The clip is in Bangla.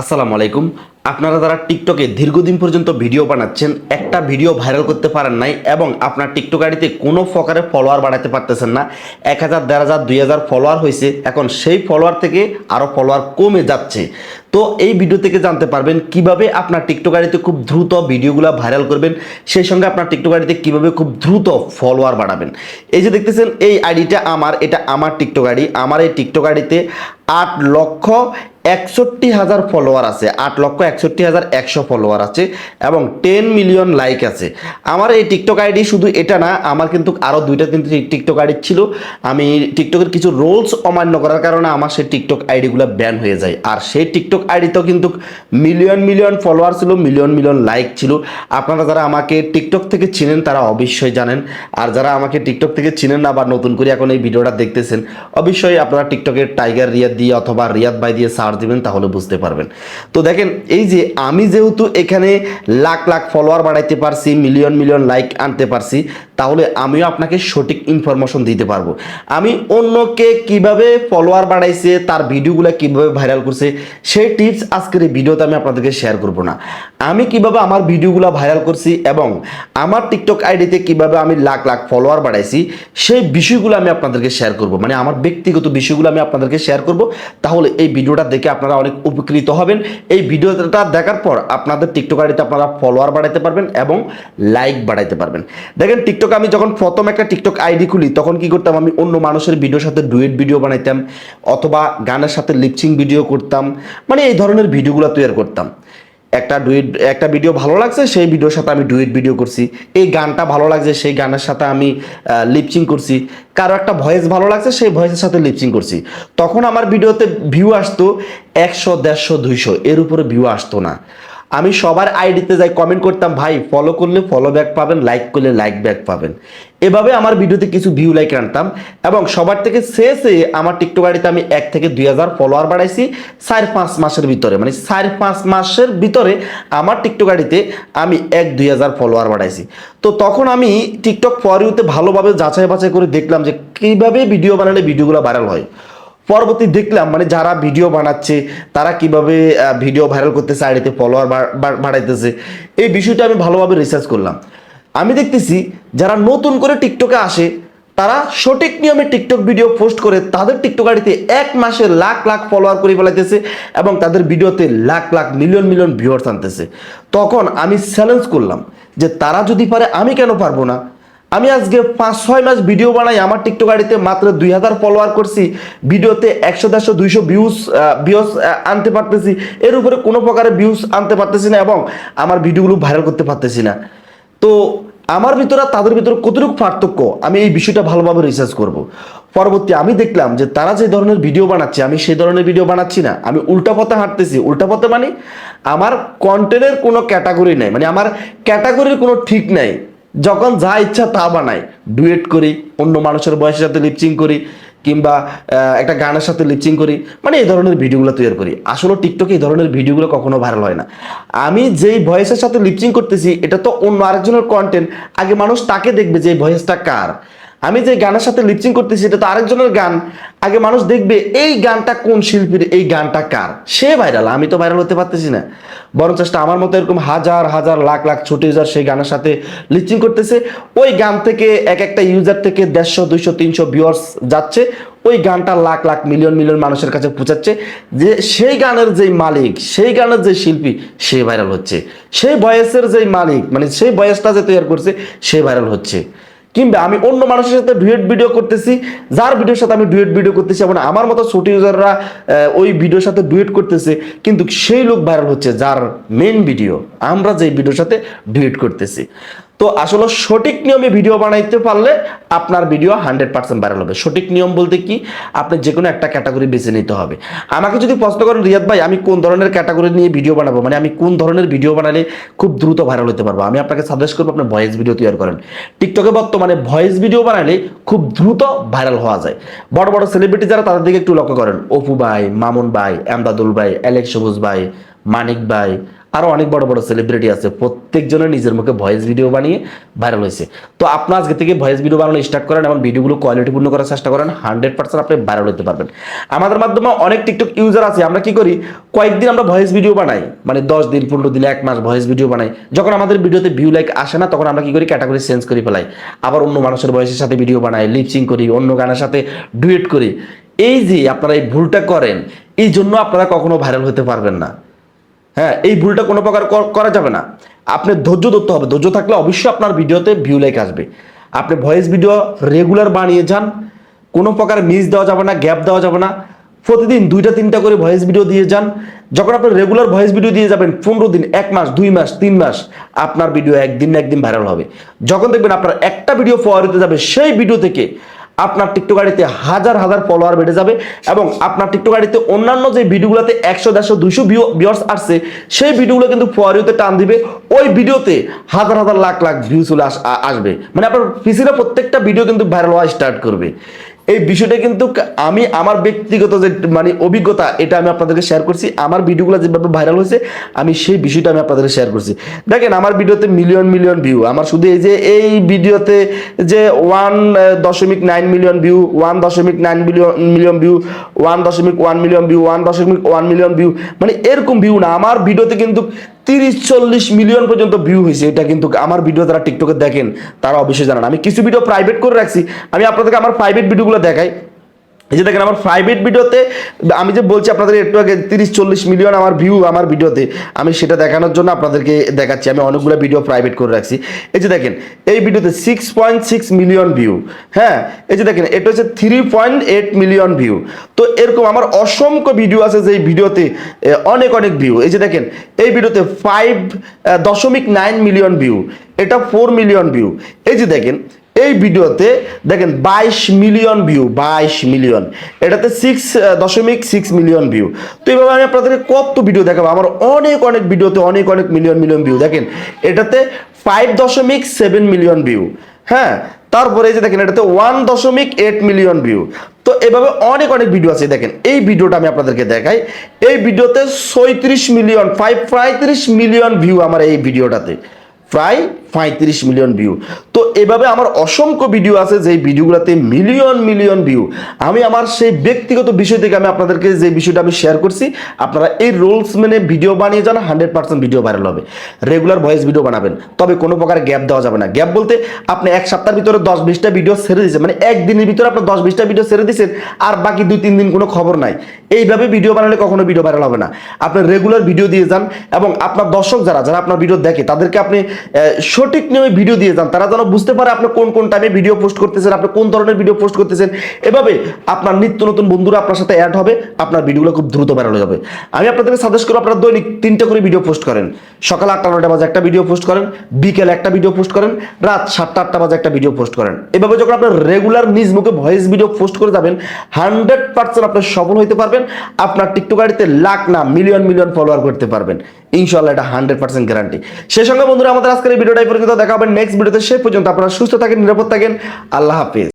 আসসালামু আলাইকুম। আপনারা যারা টিকটকে দীর্ঘদিন পর্যন্ত ভিডিও বানাচ্ছেন, একটা ভিডিও ভাইরাল করতে পারেন নাই এবং আপনার টিকটক আইডিতে কোনো প্রকারে ফলোয়ার বাড়াতে পারতেছেন না, এক হাজার, দেড় হাজার, দুই হাজার ফলোয়ার হয়েছে, এখন সেই ফলোয়ার থেকে আরও ফলোয়ার কমে যাচ্ছে। তো এই ভিডিও থেকে জানতে পারবেন কীভাবে আপনার টিকটক আইডিতে খুব দ্রুত ভিডিওগুলো ভাইরাল করবেন, সেই সঙ্গে আপনার টিকটক আইডিতে কীভাবে খুব দ্রুত ফলোয়ার বাড়াবেন। এই যে দেখতেছেন, এই আইডিটা আমার, এটা আমার টিকটক আইডি। আমার এই টিকটক আইডিতে আট লক্ষ একষট্টি হাজার ফলোয়ার আছে, আট লক্ষ একষট্টি হাজার একশো ফলোয়ার আছে এবং টেন মিলিয়ন লাইক আছে। আমার এই টিকটক আইডি শুধু এটা না, আমার কিন্তু আরও দুইটা তিনটে টিকটক আইডি ছিল। আমি টিকটকের কিছু রোলস অমান্য করার কারণে আমার সেই টিকটক আইডিগুলো ব্যান হয়ে যায়। আর সেই টিকটক আইডিতেও কিন্তু মিলিয়ন মিলিয়ন ফলোয়ার ছিল মিলিয়ন মিলিয়ন লাইক ছিল। আপনারা যারা আমাকে টিকটক থেকে চিনেন, তারা অবশ্যই জানেন। আর যারা আমাকে টিকটক থেকে চিনেন না বা নতুন করে এখন এই ভিডিওটা দেখতেছেন, অবশ্যই আপনারা টিকটকের টাইগার রিয়াদ দিয়ে অথবা রিয়াদ বাই দিয়ে সার্চ দিবেন, তাহলে বুঝতে পারবেন। তো দেখেন, এই যে আমি যেহেতু এখানে লাখ লাখ ফলোয়ার বাড়াইতে পারছি মিলিয়ন মিলিয়ন লাইক আনতে পারছি তাহলে আমিও আপনাকে সঠিক ইনফরমেশন দিতে পারব। আমি অন্যকে কীভাবে ফলোয়ার বাড়াইছে, তার ভিডিওগুলো কীভাবে ভাইরাল করছে, সেই টিপস আজকের এই ভিডিওতে আমি আপনাদেরকে শেয়ার করব না। আমি কীভাবে আমার ভিডিওগুলো ভাইরাল করছি এবং আমার টিকটক আইডিতে কীভাবে আমি লাখ লাখ ফলোয়ার বাড়াইছি, সেই বিষয়গুলো আমি আপনাদেরকে শেয়ার করব। মানে আমার ব্যক্তিগত বিষয়গুলো আমি আপনাদেরকে শেয়ার করব। তাহলে এই ভিডিওটা দেখে আপনারা অনেক উপকৃত হবেন। এই ভিডিওটা দেখার পর আপনাদের টিকটক আইডিতে আপনারা ফলোয়ার বাড়াইতে পারবেন এবং লাইক বাড়াইতে পারবেন। দেখেন টিকটক আমি যখন প্রথম একটা টিকটক আইডি খুলি, তখন কি করতাম? আমি অন্য মানুষের ভিডিওর সাথে ডুয়েট ভিডিও বানাইতাম, অথবা গানের সাথে লিপসিং ভিডিও করতাম মানে এই ধরনের ভিডিওগুলো তৈরি করতাম। একটা ডুয়েট, একটা ভিডিও ভালো লাগছে, সেই ভিডিওর সাথে আমি ডুয়েট ভিডিও করছি। এই গানটা ভালো লাগছে, সেই গানের সাথে আমি লিপচিং করছি। কারও একটা ভয়েস ভালো লাগছে, সেই ভয়েসের সাথে লিপচিং করছি। তখন আমার ভিডিওতে ভিউ আসতো একশো, দেড়শো, দুইশো, এর উপরে ভিউ আসতো না। আমি সবার আইডিতে যাই কমেন্ট করতাম, ভাই ফলো করলে ফলো ব্যাক পাবেন লাইক করলে লাইক ব্যাক পাবেন। এভাবে আমার ভিডিওতে কিছু ভিউ লাইক আনতাম এবং সবার থেকে শেষে আমার টিকটক আইডিতে আমি এক থেকে দুই হাজার ফলোয়ার বাড়াইছি চার পাঁচ মাসের ভিতরে। মানে চার পাঁচ মাসের ভিতরে আমার টিকটক আইডিতে আমি এক দুই হাজার ফলোয়ার বাড়াইছি। তো তখন আমি টিকটক ফর ইউতে ভালোভাবে যাচাই বাছাই করে দেখলাম যে কীভাবে ভিডিও বানালে ভিডিওগুলো ভাইরাল হয়। পরবর্তী দেখলাম মানে যারা ভিডিও বানাচ্ছে, তারা কীভাবে ভিডিও ভাইরাল করতেছে আইডিতে ফলোয়ার বাড়াইতেছে, এই বিষয়টা আমি ভালোভাবে রিসার্চ করলাম। আমি দেখতেছি, যারা নতুন করে টিকটকে আসে, তারা সঠিক নিয়মে টিকটক ভিডিও পোস্ট করে, তাদের টিকটক আইডিতে এক মাসে লাখ লাখ ফলোয়ার করে ফেলাইতেছে এবং তাদের ভিডিওতে lakh lakh million million viewers আনতেছে। তখন আমি চ্যালেঞ্জ করলাম যে তারা যদি পারে, আমি কেন পারব না? আমি আজকে পাঁচ, ছয় মাস ভিডিও বানাই, আমার টিকটক আইডিতে মাত্র দুই হাজার ফলোয়ার করছি। ভিডিওতে একশো, দেড়শো, দুইশো ভিউজ ভিউজ আনতে পারতেছি। এর উপরে কোনো প্রকারের ভিউজ আনতে পারতেছি না এবং আমার ভিডিওগুলো ভাইরাল করতে পারতেছি না। তো আমার ভিতরে তাদের ভিতরে কতটুকু পার্থক্য, আমি এই বিষয়টা ভালোভাবে রিসার্চ করব। পরবর্তী আমি দেখলাম যে তারা যে ধরনের ভিডিও বানাচ্ছে, আমি সেই ধরনের ভিডিও বানাচ্ছি না। আমি উল্টা পথে হাঁটতেছি। উল্টা পথে মানে আমার কন্টেন্টের কোনো ক্যাটাগরি নাই। মানে আমার ক্যাটাগরির কোনো ঠিক নাই। যখন যা ইচ্ছা তা বানাই। ডুয়েট করি, অন্য মানুষের বয়সের সাথে লিপচিং করি, কিংবা একটা গানের সাথে লিপচিং করি। মানে এই ধরনের ভিডিওগুলো তৈরি করি। আসলে টিকটকে এই ধরনের ভিডিওগুলো কখনো ভাইরাল হয় না। আমি যেই ভয়েসের সাথে লিপচিং করতেছি, এটা তো অন্য আরেকজনের কন্টেন্ট আগে মানুষ তাকে দেখবে যে এই ভয়েসটা কার। আমি যে গানের সাথে লিপচিং করতেছি, এটা তো আরেকজনের গান। আগে মানুষ দেখবে, এই গানটা কোন শিল্পীর, এই গানটা কার? সে ভাইরাল আমি তো ভাইরাল হতে পারতেছি না। বরং চেষ্টা আমার মতো এরকম হাজার হাজার, লাখ লাখ ছোট ইউজার সেই গানের সাথে লিপচিং করতেছে। ওই গান থেকে এক একটা ইউজার থেকে দেড়শো, দুইশো, তিনশো ভিউয়ার্স যাচ্ছে। ওই গানটা লাখ লাখ মিলিয়ন মিলিয়ন মানুষের কাছে পৌঁছাচ্ছে যে সেই গানের যেই মালিক, সেই গানের যে শিল্পী, সে ভাইরাল হচ্ছে। সেই বয়সের যেই মালিক মানে সেই বয়সটা যে তৈরি করছে, সে ভাইরাল হচ্ছে। কিংবা আমি অন্য মানুষের সাথে ডুয়েট ভিডিও করতেছি, যার ভিডিওর সাথে আমি ডুয়েট ভিডিও করতেছি, এবং আমার মতো ছোট ইউজাররা ওই ভিডিওর সাথে ডুয়েট করতেছে, কিন্তু সেই লোক ভাইরাল হচ্ছে যার মেন ভিডিও আমরা যে ভিডিওর সাথে ডুয়েট করতেছি। তো আসলে সঠিক নিয়মে ভিডিও বানাইতে পারলে আপনার ভিডিও হান্ড্রেড পার্সেন্ট ভাইরাল হবে। সঠিক নিয়ম বলতে কি, আপনি যে কোনো একটা ক্যাটাগরি বেছে নিতে হবে। আমাকে যদি প্রশ্ন করেন, রিয়াদ ভাই, আমি কোন ধরনের ক্যাটাগরি নিয়ে ভিডিও বানাবো? মানে আমি কোন ধরনের ভিডিও বানালে খুব দ্রুত ভাইরাল হতে পারব? আমি আপনাকে সাজেস্ট করব, আপনি ভয়েস ভিডিও তৈরি করেন। টিকটকে বর্তমানে ভয়েস ভিডিও বানালে খুব দ্রুত ভাইরাল হওয়া যায়। বড় বড় সেলিব্রিটি যারা, তাদের দিকে একটু লক্ষ্য করেন। অপু ভাই, মামুন ভাই, এমদাদুল ভাই অ্যালেক্স সবুজ ভাই, মানিক ভাই আরও অনেক বড় বড় সেলিব্রিটি আছে। প্রত্যেকজনের নিজের মুখে ভয়েস ভিডিও বানিয়ে ভাইরাল হয়েছে। তো আপনি আজকে থেকে ভয়েস ভিডিও বানানো স্টার্ট করেন এবং ভিডিওগুলো কোয়ালিটিপূর্ণ করার চেষ্টা করেন হান্ড্রেড পার্সেন্ট আপনি ভাইরাল হতে পারবেন। আমাদের মাধ্যমে অনেক টিকটক ইউজার আছে, আমরা কি করি? কয়েকদিন আমরা ভয়েস ভিডিও বানাই মানে দশ দিন, পনেরো দিন, এক মাস ভয়েস ভিডিও বানাই। যখন আমাদের ভিডিওতে ভিউ লাইক আসে না, তখন আমরা কি করি? ক্যাটাগরি চেঞ্জ করে ফেলাই। আবার অন্য মানুষের ভয়েসের সাথে ভিডিও বানাই লিপসিং করি, অন্য গানের সাথে ডুয়েট করি। এই যে আপনারা এই ভুলটা করেন, এই জন্য আপনারা কখনো ভাইরাল হতে পারবেন না। হ্যাঁ এই ভুলটা কোনো প্রকার করা যাবে না। আপনি ধৈর্য ধরতে হবে। ধৈর্য থাকলে অবশ্যই আপনার ভিডিওতে ভিউ লাইক আসবে। আপনি ভয়েস ভিডিও রেগুলার বানিয়ে যান। কোনো প্রকার মিস দেওয়া যাবে না গ্যাপ দেওয়া যাবে না। প্রতিদিন দুইটা, তিনটা করে ভয়েস ভিডিও দিয়ে যান। যখন আপনি রেগুলার ভয়েস ভিডিও দিয়ে যাবেন, পনেরো দিন, এক মাস, দুই মাস, তিন মাস, আপনার ভিডিও একদিন না একদিন ভাইরাল হবে। যখন দেখবেন আপনার একটা ভিডিও ফলোয়ার হতে যাবে, সেই ভিডিও থেকে আপনার টিকটক আইডিতে হাজার হাজার ফলোয়ার বেড়ে যাবে এবং আপনার টিকটক আইডিতে অন্যান্য যে ভিডিওগুলোতে একশো, দেড়শো, দুইশো ভিউয়ার্স আসছে, সেই ভিডিওগুলো কিন্তু ফোয়ারিওতে টান দিবে। ওই ভিডিওতে হাজার হাজার লাখ লাখ ভিউ চলে আসবে। মানে আপনার পিসিরা প্রত্যেকটা ভিডিও কিন্তু ভাইরাল হওয়া স্টার্ট করবে। এই বিষয়টা কিন্তু আমি আমার ব্যক্তিগত যে মানে অভিজ্ঞতা, এটা আমি আপনাদেরকে শেয়ার করছি। আমার ভিডিওগুলো যেভাবে ভাইরাল হয়েছে, আমি সেই বিষয়টা আমি আপনাদেরকে শেয়ার করছি। দেখেন, আমার ভিডিওতে মিলিয়ন মিলিয়ন ভিউ আমার শুধু এই যে, এই ভিডিওতে যে ওয়ান দশমিক নাইন মিলিয়ন ভিউ ওয়ান দশমিক nine million million view one দশমিক ওয়ান মিলিয়ন ভিউ ওয়ান দশমিক ওয়ান মিলিয়ন ভিউ মানে এরকম ভিউ না। আমার ভিডিওতে কিন্তু তিরিশ, চল্লিশ মিলিয়ন পর্যন্ত ভিউ হয়েছে। এটা কিন্তু আমার ভিডিও যারা টিকটকে দেখেন, তারা অবশ্যই জানান। আমি কিছু ভিডিও প্রাইভেট করে রাখছি। আমি আপনাদেরকে আমার প্রাইভেট ভিডিওগুলো দেখাই। এই যে দেখেন, আমার প্রাইভেট ভিডিওতে, আমি যে বলছি আপনাদের একটু আগে, তিরিশ, চল্লিশ মিলিয়ন আমার ভিউ আমার ভিডিওতে, আমি সেটা দেখানোর জন্য আপনাদেরকে দেখাচ্ছি। আমি অনেকগুলো ভিডিও প্রাইভেট করে রাখছি। এই যে দেখেন, এই ভিডিওতে six point six million view হ্যাঁ? এই যে দেখেন, এটা হচ্ছে three point eight million view তো এরকম আমার অসংখ্য ভিডিও আছে যে ভিডিওতে অনেক অনেক ভিউ এই যে দেখেন, এই ভিডিওতে ফাইভ দশমিক নাইন মিলিয়ন ভিউ এটা ফোর মিলিয়ন ভিউ এই যে দেখেন এই ভিডিওতে দেখেন বাইশ মিলিয়ন ভিউ বাইশ মিলিয়ন। এটাতে সিক্স দশমিক সিক্স মিলিয়ন ভিউ তো এইভাবে আমি আপনাদেরকে কত ভিডিও দেখাবো? আমার অনেক অনেক ভিডিওতে অনেক অনেক মিলিয়ন মিলিয়ন ভিউ দেখেন, এটাতে ফাইভ দশমিক সেভেন মিলিয়ন ভিউ হ্যাঁ তারপরে এই যে দেখেন, এটাতে ওয়ান দশমিক এইট মিলিয়ন ভিউ তো এভাবে অনেক অনেক ভিডিও আছে। দেখেন, এই ভিডিওটা আমি আপনাদেরকে দেখাই। এই ভিডিওতে ছয়ত্রিশ মিলিয়ন ফাইভ পঁয়ত্রিশ মিলিয়ন ভিউ আমার এই ভিডিওটাতে। প্রায় পঁয়ত্রিশ মিলিয়ন ভিউ। তো এভাবে আমার অসংখ্য ভিডিও আছে, যে ভিডিওগুলোতে মিলিয়ন মিলিয়ন ভিউ। আমি আমার সেই ব্যক্তিগত বিষয় থেকে আমি আপনাদেরকে যে বিষয়টা আমি শেয়ার করছি, আপনারা এই রুলস মেনে ভিডিও বানিয়ে যান হান্ড্রেড পার্সেন্ট ভিডিও ভাইরাল হবে। রেগুলার ভয়েস ভিডিও বানাবেন। তবে কোনো প্রকার গ্যাপ দেওয়া যাবে না। গ্যাপ বলতে আপনি এক সপ্তাহের ভিতরে দশ বিশটা ভিডিও ছেড়ে দিয়েছেন। মানে একদিনের ভিতরে আপনি দশ বিশটা ভিডিও ছেড়ে দিয়েছেন, আর বাকি দুই, তিন দিন কোনো খবর নাই। এইভাবে ভিডিও বানালে কখনো ভিডিও ভাইরাল হবে না। আপনি রেগুলার ভিডিও দিয়ে যান, এবং আপনার দর্শক যারা যারা আপনার ভিডিও দেখে, তাদেরকে আপনি সঠিক নিয়মে ভিডিও দিয়ে যান। তারা যেন বুঝতে পারে আপনি কোন কোন টাইমে ভিডিও পোস্ট করতেছেন, আপনি কোন ধরনের ভিডিও পোস্ট করতেছেন। এভাবে আপনার নিত্য নতুন বন্ধুরা আপনার সাথে অ্যাড হবে, আপনার ভিডিওগুলো খুব দ্রুত হয়ে যাবে। আমি আপনাদেরকে সাজেস্ট করব, আপনারা দৈনিক তিনটা করে ভিডিও পোস্ট করেন। সকাল আটটা নটা বাজে একটা ভিডিও পোস্ট করেন, বিকেল একটা ভিডিও পোস্ট করেন, রাত সাতটা, আটটা বাজে একটা ভিডিও পোস্ট করেন। এভাবে যখন আপনার রেগুলার নিজ মুখে ভয়েস ভিডিও পোস্ট করে যাবেন হান্ড্রেড পার্সেন্ট আপনার সফল হতে পারবেন, আপনার টিকটক আইডিতে লাখ না মিলিয়ন মিলিয়ন ফলোয়ার করতে পারবেন। ইনশাল্লাহ এটা হান্ড্রেড পার্সেন্ট গ্যারান্টি সেই সঙ্গে বন্ধুরা, আমাদের আজকের এই ভিডিওটাই পর্যন্ত। দেখা হবে নেক্সট ভিডিওতে। সে পর্যন্ত আপনারা সুস্থ থাকেন, নিরাপদ থাকেন। আল্লাহ হাফিজ।